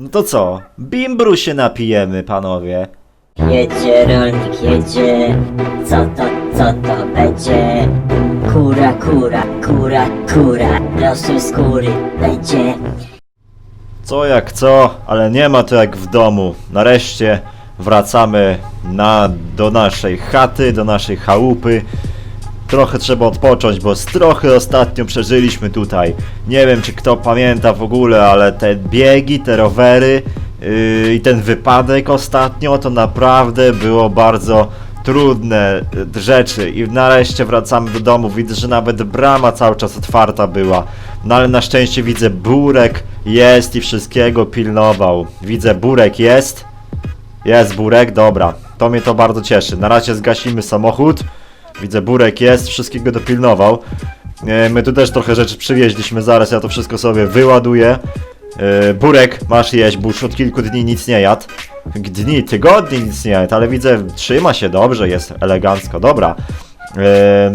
No to co? Bimbru się napijemy, panowie. Jedzie rolnik, jedzie, co to, co to będzie? Kura, kura, kura, kura, proszę skóry, będzie. Co jak co, ale nie ma to jak w domu. Nareszcie wracamy na, do naszej chaty, do naszej chałupy. Trochę trzeba odpocząć, bo z trochę ostatnio przeżyliśmy tutaj. Nie wiem, czy kto pamięta w ogóle, ale te biegi, te rowery yy, i ten wypadek ostatnio to naprawdę było bardzo trudne y, rzeczy. I nareszcie wracamy do domu. Widzę, że nawet brama cały czas otwarta była. No ale na szczęście widzę, Burek jest i wszystkiego pilnował. Widzę, Burek jest. Jest Burek, dobra. To mnie to bardzo cieszy. Na razie zgasimy samochód. Widzę, Burek jest, wszystkiego dopilnował. E, My tu też trochę rzeczy przywieźliśmy, zaraz ja to wszystko sobie wyładuję. E, Burek, masz jeść, bo już od kilku dni nic nie jadł. Dni, tygodni nic nie jadł, ale widzę, trzyma się dobrze, jest elegancko, dobra. E,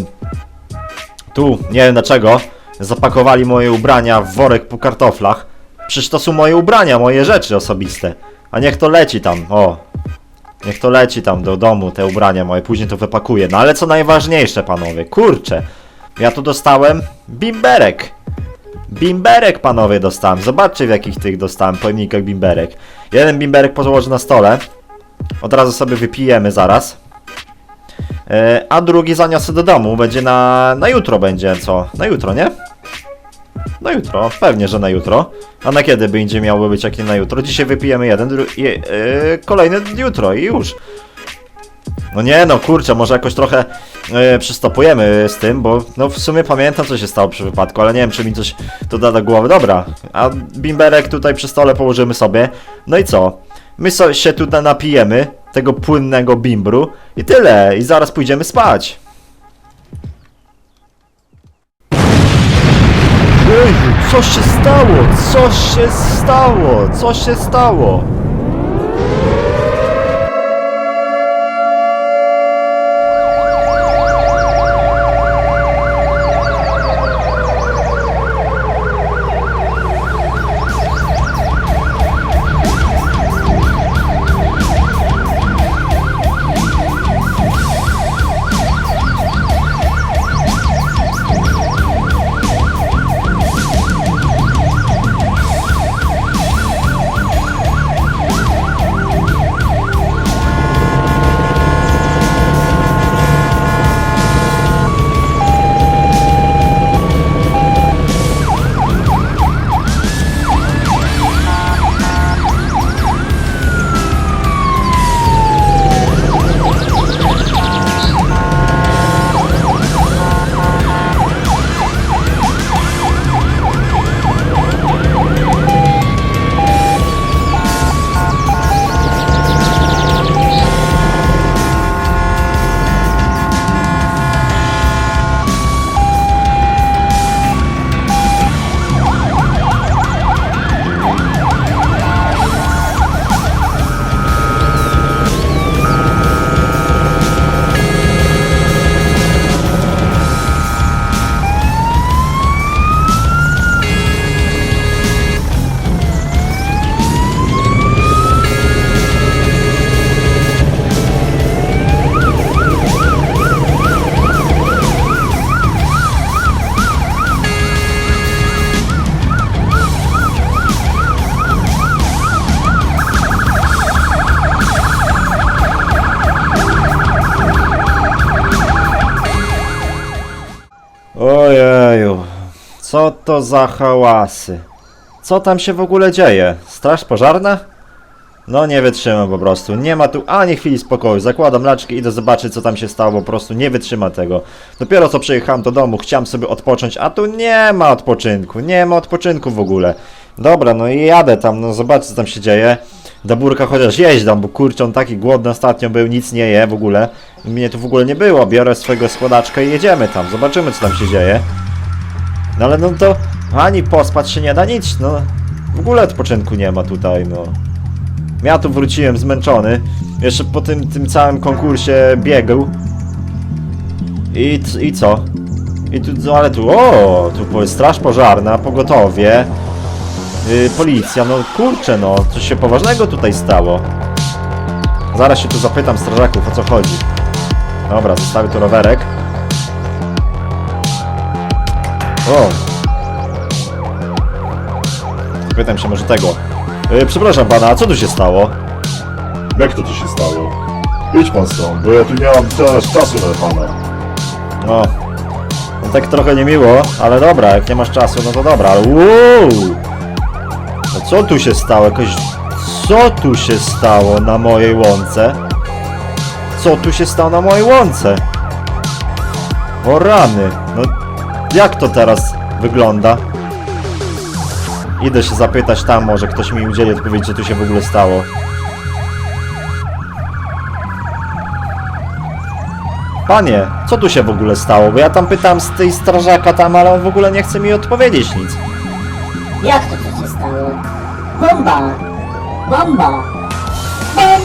Tu, nie wiem dlaczego, zapakowali moje ubrania w worek po kartoflach. Przecież to są moje ubrania, moje rzeczy osobiste. A niech to leci tam, o. Niech to leci tam do domu, te ubrania moje, później to wypakuję. No ale co najważniejsze, panowie, kurczę. Ja tu dostałem bimberek. Bimberek, panowie, dostałem. Zobaczcie, w jakich tych dostałem pojemnikach bimberek. Jeden bimberek położę na stole. Od razu sobie wypijemy zaraz. E, a drugi zaniosę do domu. Będzie na, na jutro będzie, co? Na jutro, nie? Na jutro, pewnie, że na jutro. A na kiedy będzie miało być, jak nie na jutro? Dzisiaj wypijemy jeden, dru- i, e, kolejny jutro i już. No nie no, kurczę, może jakoś trochę e, przystopujemy z tym, bo no w sumie pamiętam co się stało przy wypadku, ale nie wiem czy mi coś to da do głowy. Dobra, a bimberek tutaj przy stole położymy sobie. No i co? My so, się tutaj napijemy tego płynnego bimbru i tyle, i zaraz pójdziemy spać. Co się stało? Co się stało? Co się stało? Co to za hałasy? Co tam się w ogóle dzieje? Straż pożarna? No nie wytrzymam po prostu, nie ma tu ani chwili spokoju, zakładam laczki, idę zobaczyć co tam się stało, po prostu nie wytrzyma tego. Dopiero co przyjechałem do domu, chciałem sobie odpocząć, a tu nie ma odpoczynku, nie ma odpoczynku w ogóle. Dobra, no i jadę tam, no zobaczę co tam się dzieje. Do Burka chociaż tam, bo kurczę, on taki głodny ostatnio był, nic nie je w ogóle. Mnie tu w ogóle nie było, biorę swojego składaczka i jedziemy tam, zobaczymy co tam się dzieje. No ale no to ani pospać się nie da nic, no. W ogóle odpoczynku nie ma tutaj, no. Ja tu wróciłem zmęczony. Jeszcze po tym, tym całym konkursie biegł. I, I co? I tu, no ale tu, o, tu straż pożarna, pogotowie. Yy, policja, no kurczę, no, coś się poważnego tutaj stało. Zaraz się tu zapytam strażaków, o co chodzi. Dobra, zostawię tu rowerek. O! Pytam się może tego. Yy, przepraszam pana, a co tu się stało? Jak to ci się stało? Idź pan stąd, bo ja tu nie mam teraz czasu na pana. No. no tak trochę niemiło, ale dobra, jak nie masz czasu, no to dobra, wow! No co tu się stało? Jakoś... Co tu się stało na mojej łące? Co tu się stało na mojej łące? O rany, no jak to teraz wygląda? Idę się zapytać tam, może ktoś mi udzieli odpowiedzi, co tu się w ogóle stało. Panie, co tu się w ogóle stało? Bo ja tam pytam z tej strażaka tam, ale on w ogóle nie chce mi odpowiedzieć nic. Jak to co się stało? Bomba! Bomba!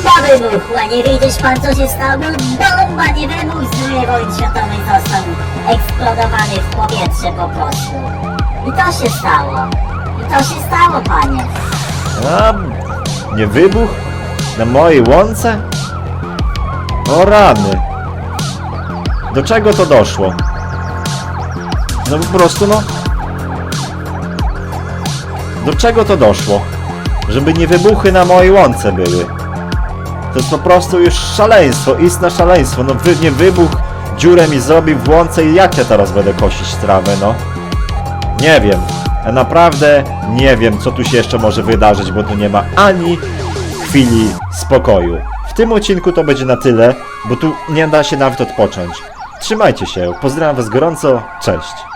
Bomba wybuchła! Nie wiedziesz pan co się stało? Bomba nie wybuchł! II wojny światowej został eksplodowany w powietrze po prostu. I to się stało. I to się stało, panie. A, nie wybuch? Na mojej łące? O rany. Do czego to doszło? No po prostu no... Do czego to doszło? Żeby nie wybuchy na mojej łące były. To jest po prostu już szaleństwo, istne szaleństwo. No wy, nie wybuch, dziurę mi zrobił w łące i jak ja teraz będę kosić trawę, no? Nie wiem. Ja naprawdę nie wiem, co tu się jeszcze może wydarzyć, bo tu nie ma ani chwili spokoju. W tym odcinku to będzie na tyle, bo tu nie da się nawet odpocząć. Trzymajcie się, pozdrawiam Was gorąco, cześć.